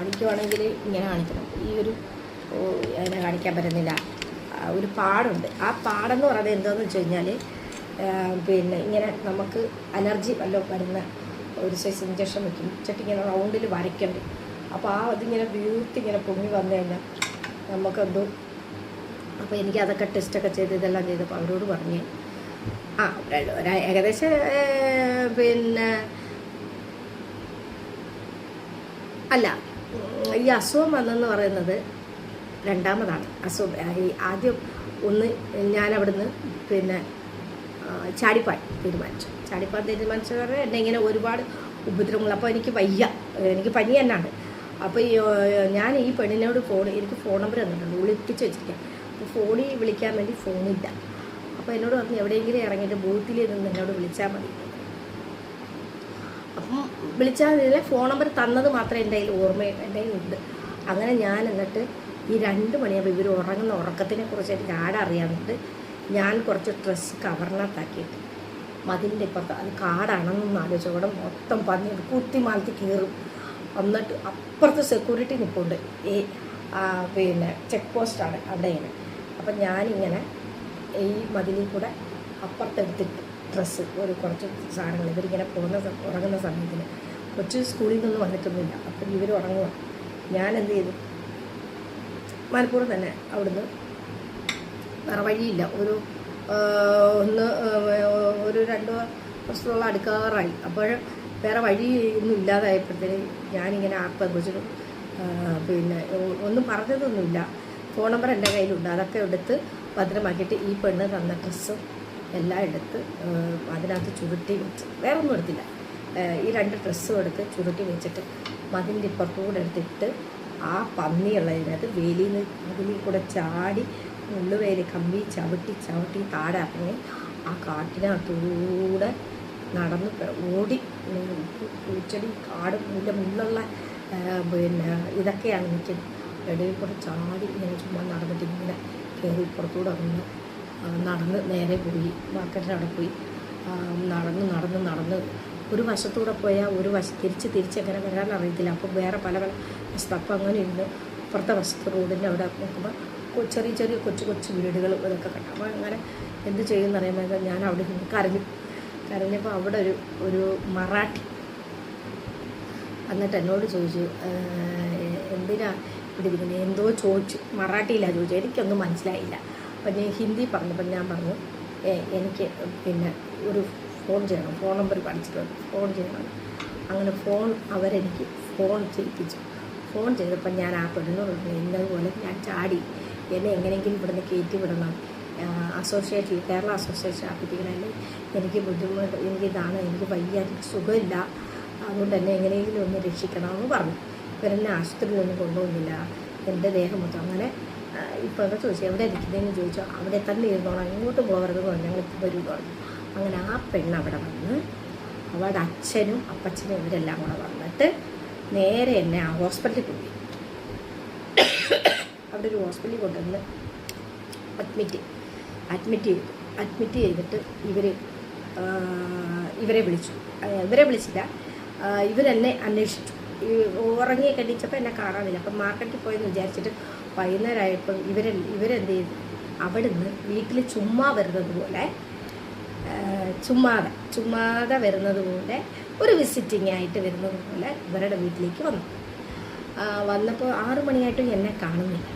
കാണിക്കുവാണെങ്കിൽ ഇങ്ങനെ കാണിക്കണം. ഈ ഒരു അതിനെ കാണിക്കാൻ പറ്റുന്നില്ല. ഒരു പാടുണ്ട്. ആ പാടെന്ന് പറയുന്നത് എന്താണെന്ന് വെച്ച് കഴിഞ്ഞാൽ പിന്നെ ഇങ്ങനെ നമുക്ക് അലർജി വല്ലതും വരുന്ന ഒരു സൈസ് ഇഞ്ചക്ഷൻ വെക്കും. വെച്ചിട്ട് ഇങ്ങനെ റൗണ്ടിൽ വരയ്ക്കണ്ട്. അപ്പോൾ ആ അതിങ്ങനെ വീർത്ത് ഇങ്ങനെ പൊങ്ങി വന്നു കഴിഞ്ഞാൽ നമുക്കെന്തോ അപ്പോൾ എനിക്ക് അതൊക്കെ ടെസ്റ്റൊക്കെ ചെയ്ത് ഇതെല്ലാം ചെയ്തപ്പോൾ അവരോട് പറഞ്ഞ്. ആ ഏകദേശം പിന്നെ അല്ല ഈ അസുഖം വന്നെന്ന് പറയുന്നത് രണ്ടാമതാണ്. അസുഖം ഈ ആദ്യം ഒന്ന് ഞാൻ അവിടുന്ന് പിന്നെ ചാടിപ്പാൻ തീരുമാനിച്ചു. ചാടിപ്പാൻ തീരുമാനിച്ചു പറഞ്ഞാൽ എന്നെ ഇങ്ങനെ ഒരുപാട് ഉപദ്രവങ്ങൾ അപ്പോൾ എനിക്ക് വയ്യ. എനിക്ക് പനി തന്നെയാണ് അപ്പോൾ ഞാൻ ഈ പെണ്ണിനോട് ഫോൺ എനിക്ക് ഫോൺ നമ്പർ തന്നിട്ടുണ്ട് വിളിപ്പിച്ച് വെച്ചിരിക്കാം. അപ്പോൾ ഫോണിൽ വിളിക്കാൻ വേണ്ടി ഫോണില്ല. അപ്പോൾ എന്നോട് പറഞ്ഞു എവിടെയെങ്കിലും ഇറങ്ങിയിട്ട് ബൂത്തിൽ നിന്ന് എന്നോട് വിളിച്ചാൽ മതി. അപ്പം വിളിച്ചാൽ ഇതിലെ ഫോൺ നമ്പർ തന്നത് മാത്രമേ എന്റെ കയ്യിൽ ഓർമ്മ എന്റെ കയ്യിലുണ്ട് അങ്ങനെ ഞാൻ എന്നിട്ട് ഈ രണ്ട് മണിയാകുമ്പോൾ ഇവർ ഉറങ്ങുന്ന ഉറക്കത്തിനെ കുറിച്ച് എനിക്ക് ആടെ അറിയാവുന്നുണ്ട് ഞാൻ കുറച്ച് ഡ്രസ്സ് കവറിനകത്താക്കിയിട്ട് മതിലിന്റെ ഇപ്പുറത്ത് അത് കാടാണെന്നൊന്ന് ആലോചിച്ചു അവിടെ മൊത്തം പന്നി കുത്തി മാലത്തി കയറും എന്നിട്ട് അപ്പുറത്ത് സെക്യൂരിറ്റി നിൽപ്പുണ്ട് ഈ പിന്നെ ചെക്ക് പോസ്റ്റാണ് അവിടെയാണ്. അപ്പം ഞാനിങ്ങനെ ഈ മതിലിൽ കൂടെ അപ്പുറത്തെടുത്തിട്ട് ഡ്രസ്സ് ഒരു കുറച്ച് സാധനങ്ങൾ. ഇവരിങ്ങനെ പോകുന്ന ഉറങ്ങുന്ന സമയത്തിന് കൊച്ചു സ്കൂളിൽ നിന്ന് വന്നിട്ടൊന്നുമില്ല. അപ്പം ഇവർ ഉറങ്ങുക ഞാൻ എന്ത് ചെയ്തു? മലപ്പുറം തന്നെ അവിടുന്ന് വേറെ വഴിയില്ല. ഒരു ഒന്ന് ഒരു രണ്ടോ വർഷത്തോളം അടുക്കാറായി. അപ്പോൾ വേറെ വഴി ഒന്നും ഇല്ലാതായപ്പോഴത്തേന് ഞാനിങ്ങനെ ആപ്പ് കുറിച്ചിട്ട് പിന്നെ ഒന്നും പറഞ്ഞതൊന്നുമില്ല. ഫോൺ നമ്പർ എന്റെ കയ്യിലുണ്ട്. അതൊക്കെ എടുത്ത് ഭദ്രമാക്കിയിട്ട് ഈ പെണ്ണ് തന്ന ഡ്രസ്സും എല്ലാം എടുത്ത് അതിനകത്ത് ചുരുട്ടി വെച്ച്. വേറെ ഒന്നും എടുത്തില്ല ഈ രണ്ട് ഡ്രസ്സും എടുത്ത് ചുരുട്ടി വെച്ചിട്ട് മതിന്റെ ഇപ്പുറത്തൂടെ എടുത്തിട്ട് ആ പന്നിയുള്ളതിനകത്ത് വേലിയിൽ നിന്ന് അതിൽ കൂടെ ചാടി മുള്ളുവേലി കമ്പി ചവിട്ടി ചവിട്ടി താഴെ ആ കാട്ടിനകത്തൂടെ നടന്ന് ഓടി പൂച്ചെടി കാട് ഇതിന്റെ മുള്ളുള്ള ആ, പിന്നെ ഇതൊക്കെയാണ് നിൽക്കുന്നത്. ഇടയിൽ കൂടെ ചാടി ഇങ്ങനെ ചുമ്മാ നടന്നിട്ട് ഇങ്ങനെ കയറി പുറത്തൂടെ ആ, നടന്ന് നേരെ പോയി. മാർക്കറ്റിൽ അവിടെ പോയി. നടന്ന് നടന്ന് നടന്ന്. ഒരു വശത്തൂടെ പോയാൽ ഒരു വശം തിരിച്ച് തിരിച്ച് എങ്ങനെ വരാൻ അറിയത്തില്ല. അപ്പോൾ വേറെ പല പല വശത്ത് അപ്പോൾ അങ്ങനെ ഇരുന്ന് അപ്പുറത്തെ വശത്ത് റോഡിന്റെ അവിടെ നോക്കുമ്പോൾ ചെറിയ ചെറിയ കൊച്ചു കൊച്ചു വീടുകൾ ഇതൊക്കെ കണ്ടു. അപ്പോൾ അങ്ങനെ എന്ത് ചെയ്യുമെന്ന് അറിയുമ്പോൾ ഞാൻ അവിടെ നിന്ന് കരഞ്ഞു. കരഞ്ഞപ്പോൾ അവിടെ ഒരു ഒരു മറാഠി എന്നിട്ട് എന്നോട് ചോദിച്ചു "ഏഹ്, എന്തിനാ ഇവിടെ ഇരിക്കുന്നത് എന്തോ ചോദിച്ചു. മറാഠിയിലാണ് ചോദിച്ചു എനിക്കൊന്നും മനസ്സിലായില്ല. അപ്പം ഞാൻ ഹിന്ദി പറഞ്ഞപ്പോൾ ഞാൻ പറഞ്ഞു "ഏ, എനിക്ക് പിന്നെ ഒരു ഫോൺ ചെയ്യണം ഫോൺ നമ്പർ പഠിച്ചിട്ടുണ്ട് ഫോൺ ചെയ്യണം. അങ്ങനെ ഫോൺ അവരെനിക്ക് ഫോൺ ചെയ്യിപ്പിച്ചു. ഫോൺ ചെയ്തപ്പോൾ ഞാൻ ആ പെണ്ണിനോട് എന്നതുപോലെ ഞാൻ ചാടി എന്നെ എങ്ങനെയെങ്കിലും ഇവിടുന്ന് കയറ്റി വിടണം. അസോസിയേഷൻ കേരള അസോസിയേഷൻ ആപ്പിക്കണമെങ്കിൽ എനിക്ക് ബുദ്ധിമുട്ട് എനിക്കിതാണ് എനിക്ക് വയ്യ എനിക്ക് സുഖമില്ല. അതുകൊണ്ട് തന്നെ എങ്ങനെയെങ്കിലും ഒന്ന് രക്ഷിക്കണമെന്ന് പറഞ്ഞു. ഇവരെന്നെ ആശുപത്രിയിലൊന്നും കൊണ്ടുപോകുന്നില്ല. എന്റെ ദേഹം മൊത്തം. അങ്ങനെ എന്താ ചോദിച്ചു എവിടെ ഇരിക്കുന്നതെന്ന് ചോദിച്ചു അവിടെ തന്നെ ഇരുന്നോളാം ഇങ്ങോട്ട് പോകരുത് ഞങ്ങൾ ഇപ്പോൾ വരും പറഞ്ഞു. അങ്ങനെ ആ പെണ്ണ് അവിടെ വന്ന് അവളുടെ അച്ഛനും അപ്പച്ചനും ഇവരെല്ലാം കൂടെ വന്നിട്ട് നേരെ എന്നെ ആ ഹോസ്പിറ്റലിൽ കൊണ്ടുപോയി. അവിടെ ഒരു ഹോസ്പിറ്റലിൽ കൊണ്ടുവന്ന് അഡ്മിറ്റ് അഡ്മിറ്റ് ചെയ്തു. അഡ്മിറ്റ് ചെയ്തിട്ട് ഇവർ ഇവരെ വിളിച്ചു. ഇവരെ വിളിച്ചില്ല. ഇവരെന്നെ അന്വേഷിച്ചു. ഉറങ്ങി കണ്ടിച്ചപ്പോൾ എന്നെ കാണാനില്ല. അപ്പം മാർക്കറ്റിൽ പോയെന്ന് വിചാരിച്ചിട്ട് വൈകുന്നേരമായപ്പം ഇവരെ ഇവരെന്ത് ചെയ്തു? അവിടുന്ന് വീട്ടിൽ ചുമ്മാ വരുന്നത് പോലെ ചുമ്മാതെ ചുമ്മാതെ വരുന്നത് പോലെ ഒരു വിസിറ്റിംഗ് ആയിട്ട് വരുന്നത് പോലെ ഇവരുടെ വീട്ടിലേക്ക് വന്നു. വന്നപ്പോൾ ആറു മണിയായിട്ടും എന്നെ കാണുന്നില്ല.